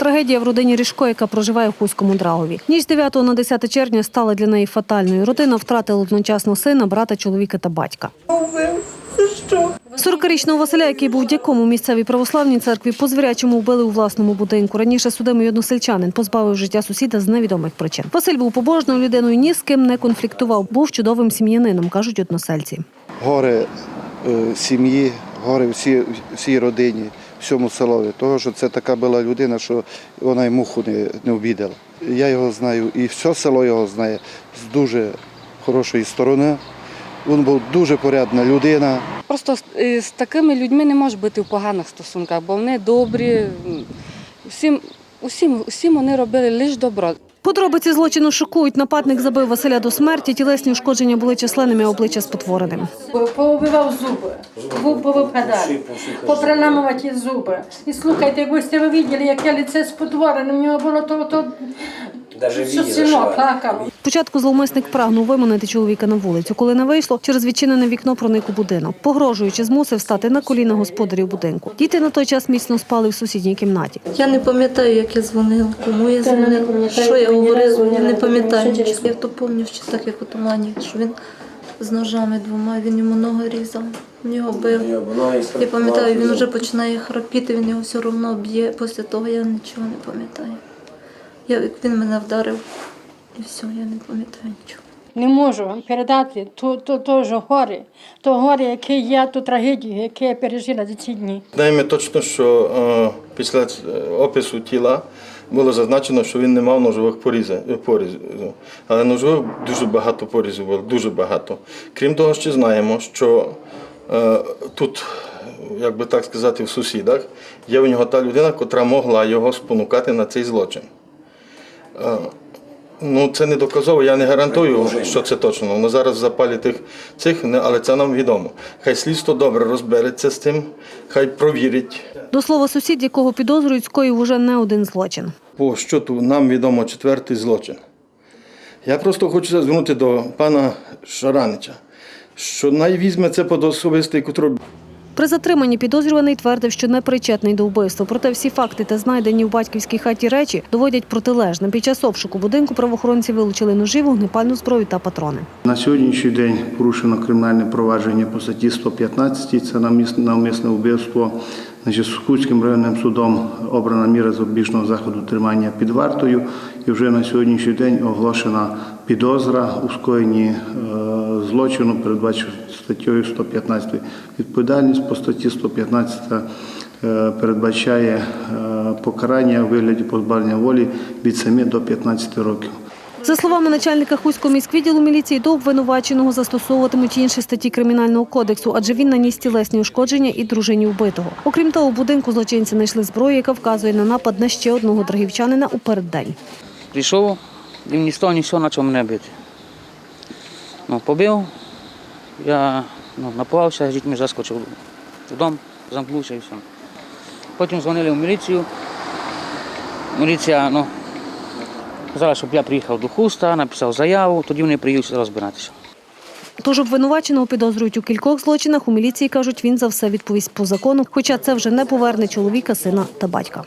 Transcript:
Трагедія в родині Ріжко, яка проживає в Хуському Драгові. Ніч 9 на 10 червня стала для неї фатальною. Родина втратила одночасно сина, брата, чоловіка та батька. 40-річного Василя, який був дяком у місцевій православній церкві, по звірячому вбили у власному будинку. Раніше судимий односельчанин позбавив життя сусіда з невідомих причин. Василь був побожною людиною, ні з ким не конфліктував. Був чудовим сім'янином, кажуть односельці. горе е, сім'ї, горе всій, всій родині, всьому селові. Того, що це така була людина, що вона й муху не, не обідала. Я його знаю, і все село його знає з дуже хорошої сторони. Він був дуже порядна людина. Просто з, такими людьми не може бути в поганих стосунках, бо вони добрі. м, Всім, усім, усім вони робили лише добро. Подробиці злочину шокують. Нападник забив Василя до смерті. Тілесні ушкодження були численними, обличчя спотвореним. Поубивав зуби, губ повипадали, поприламувати зуби. І слухайте, якби ви бачили, яке лице спотворене, в нього було то, то синок плакав. Спочатку зловмисник прагнув виманити чоловіка на вулицю. Коли не вийшло, через відчинене вікно проник у будинок. Погрожуючи, змусив стати на коліна господарів будинку. Діти на той час міцно спали в сусідній кімнаті. Я не пам'ятаю, як я дзвонила, кому я Та дзвонила, що я говорила, я не пам'ятаю. Я то пам'ятаю, що так як у тумані, що він з ножами двома, він йому ноги різав, він його бив. Я пам'ятаю, він вже починає храпіти, він його все одно б'є. Після того я нічого не пам'ятаю. Я, як він мене вдарив, і все, я не пам'ятаю нічого. Не можу вам передати то, то, то ж горе, то горе, яке я, ту трагедію, яке я пережила за ці дні. Знаємо точно, що е, після е, опису тіла було зазначено, що він не мав ножових порізів, е, порізів. Але ножових дуже багато порізів було, дуже багато. Крім того, ще знаємо, що е, тут, як би так сказати, в сусідах є у нього та людина, котра могла його спонукати на цей злочин. Е, Ну, це не доказово, я не гарантую, що це точно. Воно зараз в запалі тих цих, але це нам відомо. Хай слідство добре розбереться з тим, хай провірить. До слова, сусід, якого підозрюють, скоїв уже не один злочин. По щоту нам відомо четвертий злочин. Я просто хочу звернути до пана Шаранича, що най візьме це під особистий контроль. При затриманні підозрюваний твердив, що не причетний до вбивства. Проте всі факти та знайдені в батьківській хаті речі доводять протилежне. Під час обшуку будинку правоохоронці вилучили ножі, вогнепальну зброю та патрони. На сьогоднішній день порушено кримінальне провадження по статті 115, це навмисне вбивство. Значить, Скутським районним судом обрана міра запобіжного заходу тримання під вартою. І вже на сьогоднішній день оголошена підозра у скоєнні е, злочину, передбачено статтею 115. Відповідальність по статті 115 е, передбачає е, покарання у вигляді позбавлення волі від 7 до 15 років. За словами начальника Хуського міськвідділу міліції, до обвинуваченого застосовуватимуть інші статті кримінального кодексу, адже він наніс тілесні ушкодження і дружині вбитого. Окрім того, у будинку злочинці знайшли зброю, яка вказує на напад на ще одного драгівчанина у переддень. Прийшов і ні того, ні з цього почав мене бити. Ну, побив, я ну, напувався, з дітьми заскочив додому, замкнувся і все. Потім дзвонили в міліцію. Міліція ну, казала, щоб я приїхав до хуста, написав заяву, тоді вони приїдуть розбиратися. Тож обвинуваченого підозрюють у кількох злочинах. У міліції кажуть, він за все відповість по закону, хоча це вже не поверне чоловіка, сина та батька.